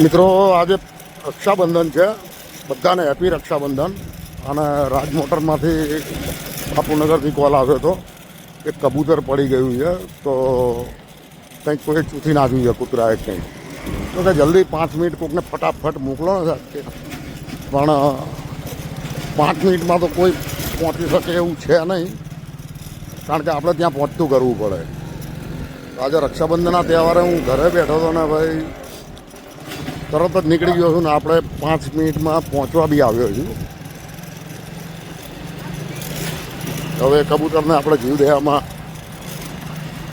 મિત્રો, આજે રક્ષાબંધન છે. બધાને હેપી રક્ષાબંધન. અને રાજમોટરમાંથી બાપુનગરથી કોલ આવ્યો હતો કે કબૂતર પડી ગયું છે. તો કંઈક કોઈ ચૂથી નાખ્યું છે, કૂતરાએ કંઈક. તો કે જલ્દી પાંચ મિનિટ કોઈકને ફટાફટ મોકલો ને સાહેબ. પણ પાંચ મિનિટમાં તો કોઈ પહોંચી શકે એવું છે નહીં. કારણ કે આપણે ત્યાં પહોંચતું કરવું પડે. આજે રક્ષાબંધનના તહેવારે હું ઘરે બેઠો હતો ને ભાઈ તરત જ નીકળી ગયો છું ને આપણે પાંચ મિનિટમાં પહોંચવા બી આવ્યો છું. હવે કબૂતરને આપણે જીવદયામાં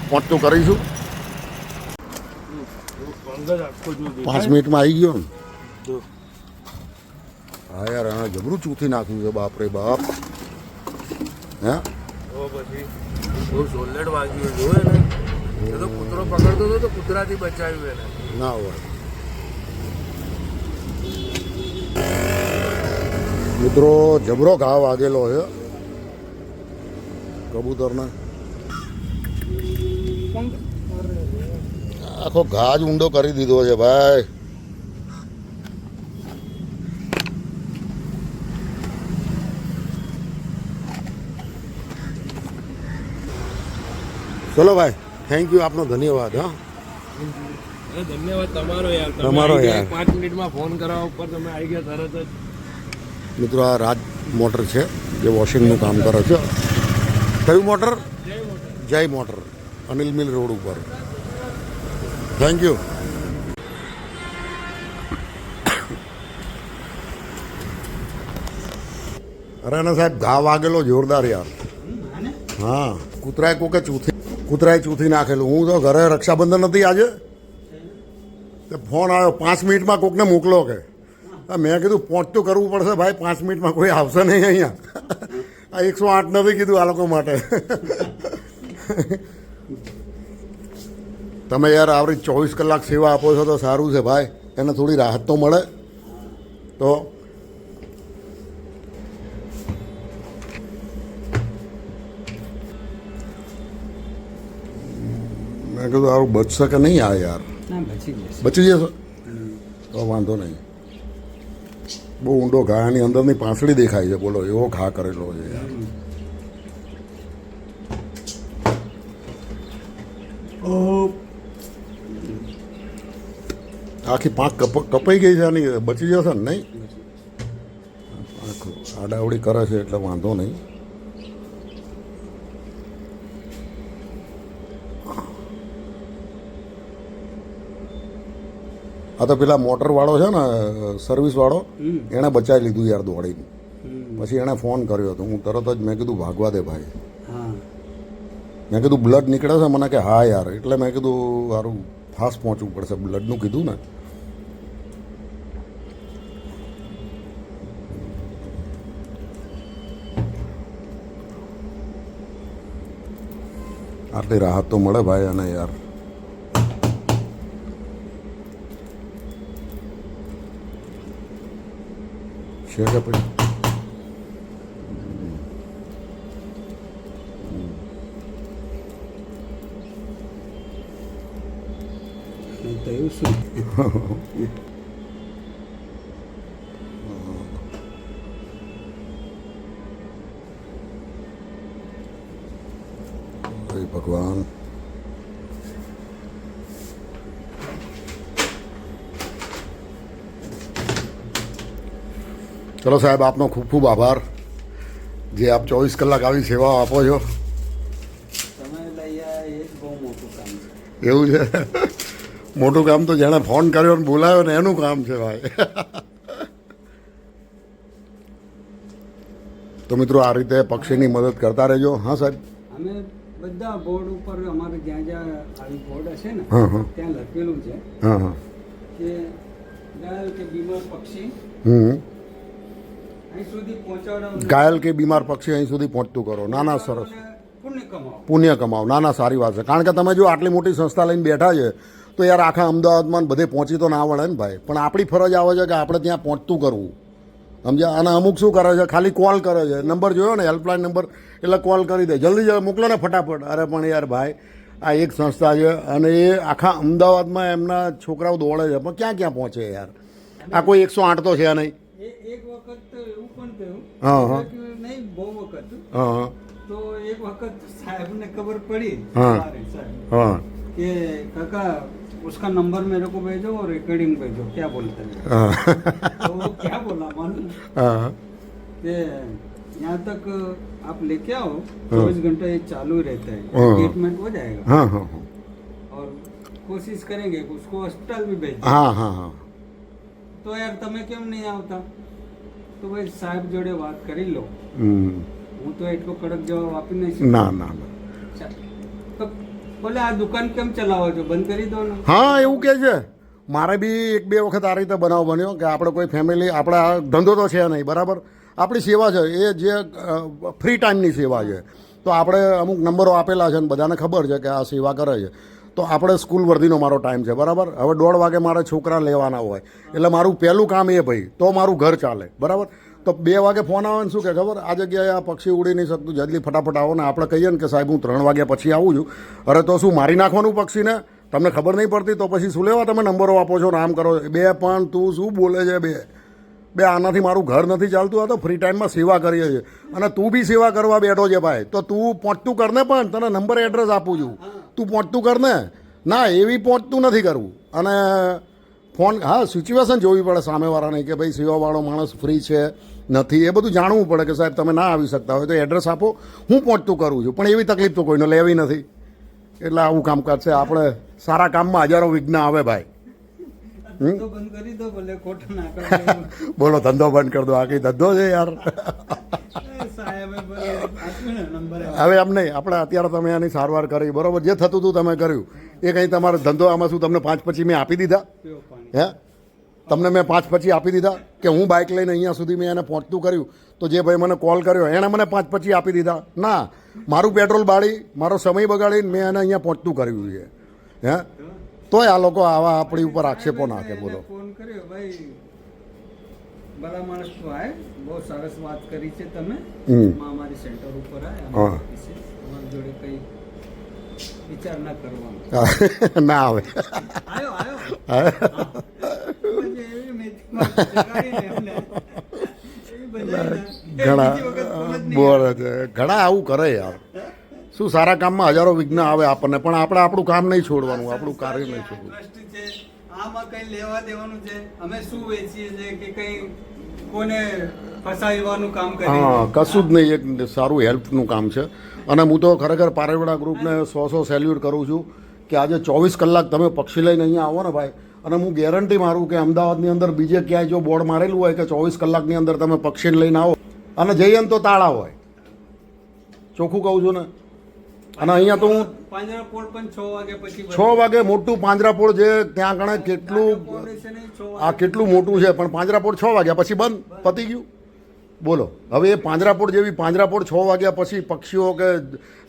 પહોંચતું કરીશું. પાંચ મિનિટમાં આવી ગયો ને. હા યાર એને જબરું ચૂથી નાખ્યું છે બાપ રે બાપ. હે? પછી વાગ્યું જોયે ને? તો કૂતરો પકડતો હતો તો કૂતરાથી બચાવ્યું એને. ના હોય. મિત્રો જબરો ઘા વાગેલો છે. કબૂતરને. આખો ઘા જ ઊંડો કરી દીધો છે ભાઈ. ચલો ભાઈ થેન્ક યુ આપનો ધન્યવાદ હા. ધન્યવાદ તમારો યાર. તમારો યાર. પાંચ મિનિટમાં ફોન કરવા ઉપર તમે આવી ગયા તરત જ. મિત્રો, આ રાજ મોટર છે, જે વોશિંગનું કામ કરે છે. કયું motor? Jay motor. Anil mill road ઉપર. થેન્ક યુ અરે ના સાહેબ ઘા વાગેલો જોરદાર યાર. હા. કૂતરાએ કોકે ચૂથી, કૂતરાએ ચૂથી નાખેલું. હું તો ઘરે રક્ષાબંધન નથી આજે. ફોન આવ્યો, પાંચ મિનિટમાં કોકને મોકલો કે. મેં કીધું પહોંચતું કરવું પડશે ભાઈ પાંચ મિનિટમાં કોઈ આવશે નહીં અહીંયા. આ એકસો આઠ નથી કીધું આ લોકો માટે. તમે યાર આવરી ચોવીસ કલાક સેવા આપો છો તો સારું છે ભાઈ. એને થોડી રાહત તો મળે. તો મેં કીધું આવું બચશે કે નહીં આ યાર? બચી જશે. બચી જશે? તો વાંધો નહીં. બહુ ઊંડો ઘાની અંદરની પાંસળી દેખાય છે, બોલો, એવો ઘા કરેલો છે યાર. આખી પાંખ કપ, કપાઈ ગઈ છે આની, બચી જશે ને નહીં? પાંખ આડાવડી કરે છે, એટલે વાંધો નહીં. આ તો પેલા મોટરવાળો છે ને સર્વિસવાળો એણે બચાવી લીધું યાર દોડીને. પછી એણે ફોન કર્યો હતો હું તરત જ મેં કીધું ભાગવા દે ભાઈ. હા. મેં કીધું બ્લડ નીકળે છે? મને કે હા યાર. એટલે મેં કીધું સારું ફાસ્ટ પહોંચવું પડશે બ્લડનું કીધું ને. આટલી રાહત તો મળે ભાઈ અને યાર. છે કે પછી નહીં તો એવું શું હે ચલો સાહેબ આપનો ખૂબ ખૂબ આભાર. જે આપ ચોવીસ કલાક આવી સેવા આપો છો. એવું છે? મોટું કામ તો જેણે ફોન કર્યો ને બોલાવ્યો ને એનું કામ છે ભાઈ. તો મિત્રો આ રીતે પક્ષીની મદદ કરતા રહેજો. હા સાહેબ? અમે બધા બોર્ડ ઉપર અમારે જ્યાં જ્યાં આવી બોર્ડ હશે ને હા હા. ત્યાં લખેલું છે કે કે બીમાર પક્ષી હમ. ઘાયલ કે બીમાર પક્ષી અહીં સુધી પહોંચતું કરો. ના ના સરસ પુણ્ય કમાવો. નાના ના ના સારી વાત છે. કારણ કે તમે જો આટલી મોટી સંસ્થા લઈને બેઠા છે તો યાર આખા અમદાવાદમાં બધે પહોંચી તો ના વળે ને ભાઈ. પણ આપણી ફરજ આવે છે કે આપણે ત્યાં પહોંચતું કરવું. સમજ્યા? અને અમુક શું કરે છે? ખાલી કોલ કરે છે. નંબર જોયો ને હેલ્પલાઇન નંબર એટલે કોલ કરી દે. જલ્દી જલ્દી મોકલો ને ફટાફટ. અરે પણ યાર ભાઈ આ એક સંસ્થા છે અને એ આખા અમદાવાદમાં એમના છોકરાઓ દોડે છે. પણ ક્યાં ક્યાં પહોંચે યાર? આ કોઈ એકસો આઠ તો છે નહીં. એક વખત તો એવું પણ થયું હા, હા. કે નહીં બહુ વખત હા હા તો એક વખત સાહેબને ખબર પડી हाँ। हमारे साहब હા कि काका उसका नंबर मेरे को भेजो और रिकॉर्डिंग भेजो क्या बोलते हैं હા तो वो क्या बोला मालूम હા कि यहाँ तक आप लेके आओ चौबीस घंटे ये चालू ही रहता है हाँ। ट्रीटमेंट हो जाएगा હા હા હા और कोशिश करेंगे कि उसको अस्पताल भी भेज હા હા હા તો યાર તમે કેમ નહીં આવતા? તો ભાઈ સાહેબ જોડે વાત કરી લો. હું તો એટલો કડક જવાબ આપી નહીં ના ના ના. તો બોલે આ દુકાન કેમ ચલાવો છો? બંધ કરી દો ને. હા એવું કે છે. મારે બી એક બે વખત આ રીતે બનાવ બન્યો કે આપણે કોઈ ફેમિલી આપણા ધંધો તો છે નહીં બરાબર? આપણી સેવા છે એ જે ફ્રી ટાઈમની સેવા છે. તો આપણે અમુક નંબરો આપેલા છે ને બધાને ખબર છે કે આ સેવા કરે છે. તો આપણે સ્કૂલ વર્ધીનો મારો ટાઈમ છે, બરાબર? હવે દોઢ વાગે મારે છોકરા લેવાના હોય. એટલે મારું પહેલું કામ એ ભાઈ, તો મારું ઘર ચાલે, બરાબર? તો બે વાગે ફોન આવે ને શું કે, ખબર? આ જગ્યાએ આ પક્ષી ઉડી નહીં શકતું, જલ્દી ફટાફટ આવો ને આપણે કહીએ ને કે સાહેબ, હું ત્રણ વાગ્યા પછી આવું છું. અરે તો શું મારી નાખવાનું પક્ષીને? તમને ખબર નહીં પડતી તો પછી શું લેવા તમે નંબરો આપો છો ને કરો બે પણ તું શું બોલે છે બે? બે, આનાથી મારું ઘર નથી ચાલતું, આ તો ફ્રી ટાઈમમાં સેવા કરીએ છીએ. અને તું બી સેવા કરવા બેઠો છે ભાઈ. તો તું પહોંચતું કરને પણ તને નંબર એડ્રેસ આપું છું. તું પહોંચતું કર ને. ના, એવી પહોંચતું નથી કરવું. અને ફોન, હા સિચ્યુએશન જોવી પડે સામેવાળાને કે ભાઈ, સેવાવાળો માણસ ફ્રી છે, નથી. એ બધું જાણવું પડે કે સાહેબ, તમે ના આવી શકતા હોય તો એડ્રેસ આપો. હું પહોંચતું કરું છું. પણ એવી તકલીફ તો કોઈને લેવી નથી. એટલે આવું કામકાજ છે. આપણે સારા કામમાં હજારો વિઘ્ન આવે ભાઈ. બોલો ધંધો બંધ કરી દો. આ કઈ ધંધો છે યાર. હવે એમ નહીં આપણે અત્યારે તમે આની સારવાર કરી બરોબર? જે થતું હતું તમે કર્યું. એ કંઈ તમારો ધંધો આમાં શું તમને પાંચ પછી મેં આપી દીધા? હે? તમને મેં પાંચ પછી આપી દીધા કે હું બાઇક લઈને અહીંયા સુધી મેં એને પહોંચતું કર્યું? તો જે ભાઈ મને કોલ કર્યો એણે મને પાંચ પછી આપી દીધા. ના મારું પેટ્રોલ બાળી મારો સમય બગાડીને મેં એને અહીંયા પહોંચતું કર્યું છે. હે? તોય આ લોકો આવા આપણી ઉપર આક્ષેપો નાખે બોલો. ફોન કર્યો ભાઈ ભલા માણસ તો આય બહુ સરસ વાત કરી છે તમે. અમારી સેન્ટર ઉપર આય. અમારી જોડે કઈ વિચાર ના કરવાનો. ના આવે. આયો આયો. ઘણા બોલે છે ઘણા આવું કરે યાર. શું સારા કામમાં હજારો વિઘ્ન આવે આપણને પણ આપણે આપણું કામ નહીં છોડવાનું આપણું કાર્ય નહીં છોડવું આમાં કઈ લેવા દેવાનું છે? અમે શું વેચીએ છીએ કે કઈ કોને ફસાવવાનું કામ કરીએ? હા કશું જ નહીં એક સારું હેલ્પનું કામ છે. અને હું તો ખરેખર પારેવડા ગ્રુપને સો સો સેલ્યુટ કરું છું કે આજે ચોવીસ કલાક તમે પક્ષી લઈને અહીંયા આવો ને ભાઈ અને હું ગેરંટી મારું કે અમદાવાદની અંદર બીજે ક્યાંય જો બોર્ડ મારેલું હોય કે ચોવીસ કલાકની અંદર તમે પક્ષીને લઈને આવો. અને જઈએ તો તાળા હોય. ચોખ્ખું કહું છું ને અને અહીંયા તો હું છ વાગે પછી છ વાગે મોટું પાંજરાપોળ જે ત્યાં ગણે કેટલું આ કેટલું મોટું છે પણ પાંજરાપોળ છ વાગ્યા પછી બંધ પતી ગયું. બોલો હવે એ પાંજરાપોળ જેવી પાંજરાપોળ છ વાગ્યા પછી પક્ષીઓ કે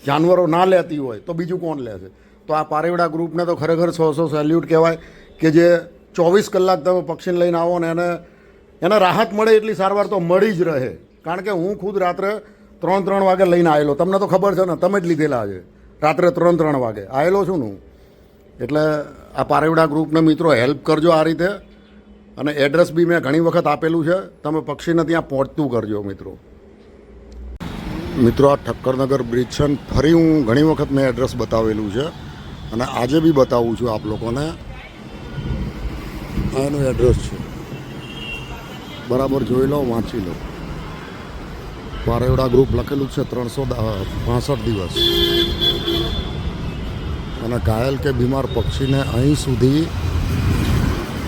જાનવરો ના લેતી હોય તો બીજું કોણ લેશે તો આ પારેવડા ગ્રુપને તો ખરેખર સો સો સેલ્યુટ કહેવાય કે જે ચોવીસ કલાક તમે પક્ષીને લઈને આવો ને એને એને રાહત મળે એટલી સારવાર તો મળી જ રહે. કારણ કે હું ખુદ રાત્રે ત્રણ ત્રણ વાગે લઈને આવેલો તમને તો ખબર છે ને, તમે જ લીધેલા છે રાત્રે ત્રણ ત્રણ વાગે. આવેલો છું હું. એટલે આ પારેવડા ગ્રુપના મિત્રો, હેલ્પ કરજો આ રીતે. અને એડ્રેસ બી મેં ઘણી વખત આપેલું છે. તમે પક્ષીને ત્યાં પહોંચતું કરજો, મિત્રો. મિત્રો, આ ઠક્કરનગર બ્રિજ છે ફરી હું ઘણી વખત મેં એડ્રેસ બતાવેલું છે. અને આજે બી બતાવું છું આપ લોકોને. આનું એડ્રેસ છે. બરાબર જોઈ લો, વાંચી લો. પારેવડા ગ્રુપ લખેલું છે ત્રણસો પાસઠ દિવસ. અને ઘાયલ કે બીમાર પક્ષીને અહીં સુધી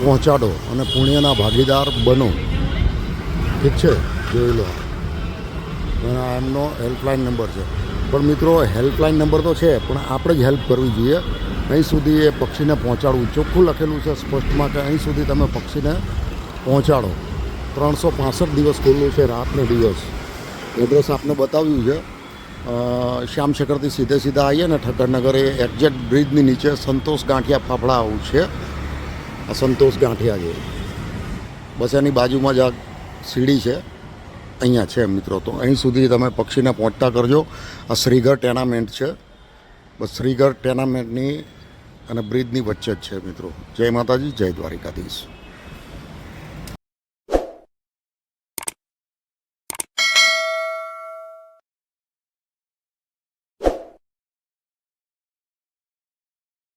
પહોંચાડો અને પુણ્યના ભાગીદાર બનો. ઠીક છે? જોઈ લો. અને એમનો હેલ્પલાઇન નંબર છે. પણ મિત્રો, હેલ્પલાઇન નંબર તો છે, પણ આપણે જ હેલ્પ કરવી જોઈએ. અહીં સુધી એ પક્ષીને પહોંચાડવું. ચોખ્ખું લખેલું છે સ્પષ્ટમાં કે અહીં સુધી તમે પક્ષીને પહોંચાડો. ત્રણસો પાસઠ દિવસ ખુલ્લું છે રાતનો દિવસ. એડ્રેસ આપને બતાવ્યું છે. શ્યામ શ્યામશેખરથી સીધે સીધા આવીએ ને ઠક્કરનગર એ એક્ઝેક્ટ બ્રિજની નીચે સંતોષ ગાંઠિયા ફાફડા આવું છે. આ સંતોષ ગાંઠિયા છે. બસ એની બાજુમાં જ આ સીડી છે. અહીંયા છે મિત્રો તો. અહીં સુધી તમે પક્ષીને પહોંચતા કરજો. આ શ્રીઘર ટેનામેન્ટ છે. બસ શ્રીગઢ ટેનામેન્ટની અને બ્રિજની વચ્ચે જ છે મિત્રો. જય માતાજી, જય દ્વારિકાધીશ.